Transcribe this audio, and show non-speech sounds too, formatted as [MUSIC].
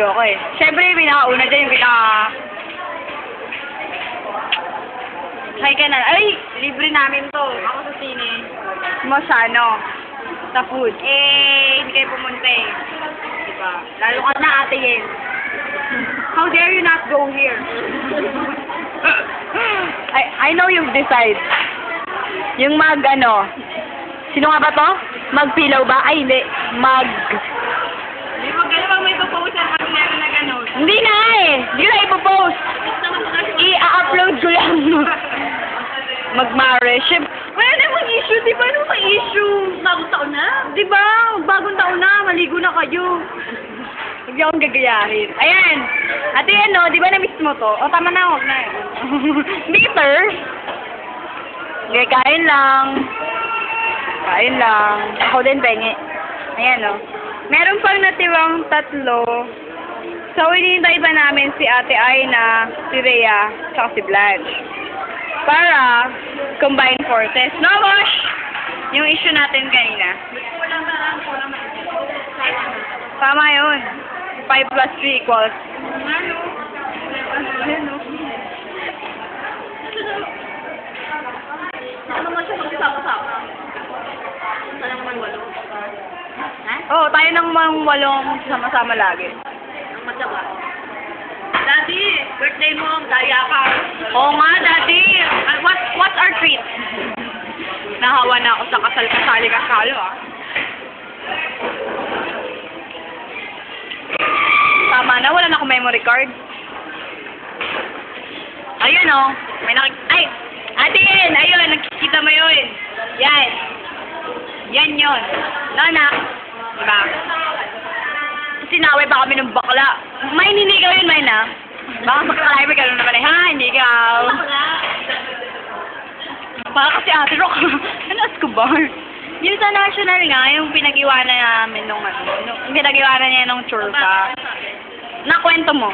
video ko eh. Siyempre, yung pinakauna dyan, yung pinaka... Hi ka na. Ay, libre namin to. Ako sa sine. Mo sa ano? Sa food. Eh, hindi kayo pumunta eh. Diba? Lalo ka na ate Yen. How dare you not go here? I I know you decide. Yung mag ano, sino nga ba to? Magpilaw ba? Ay, hindi. Mag... Di ba gano'n pag may proposal pag meron na gano'n? Hindi na eh. Hindi ko na ipopost. I-upload ko lang. [LAUGHS] Mag-marriage. Wala namang issue, di ba? Ano ba issue? Bagong taon na. Di ba? Bagong taon na, maligo na kayo. Huwag niyo akong gagayahin. Ayan. Ate, ano, di ba na-miss mo to? O, tama na, huwag na. [LAUGHS] Bitter. Okay, kain lang. Kain lang. Ako din, pengi. Ayan, o. Meron pang natirang tatlo. So, hinihintay pa namin si Ate Aina, si Rhea, saka si Blanche. Para combine forces. No, Bosh? Yung issue natin kanina. Tama yun. 5 plus 3 equals. Ano? Ano? Ano naman siya magsama-sama? Sana naman walo. Oo, tayo nang mga walong sama-sama lagi. Ang matyaga. Daddy, birthday mo, daya ka. Oo nga, Nahawa na ako sa kasal-kasali kasalo, ah. Tama na, wala na akong memory card. Ayun, oh. May nakik... Ay! Ate Yen! Ayun, nakikita mo yun. Yan. Yan yun. Nana. Diba? Sinaway pa kami ng bakla. May ninigaw yun, may na. Baka magkakalay ka naman eh. Ha, hindi ikaw. Baka kasi ate Rock. [LAUGHS] Escobar? Yung sa national nga, yung pinag-iwanan namin nung ano, nung, yung pinag-iwanan niya nung churka. Nakwento mo.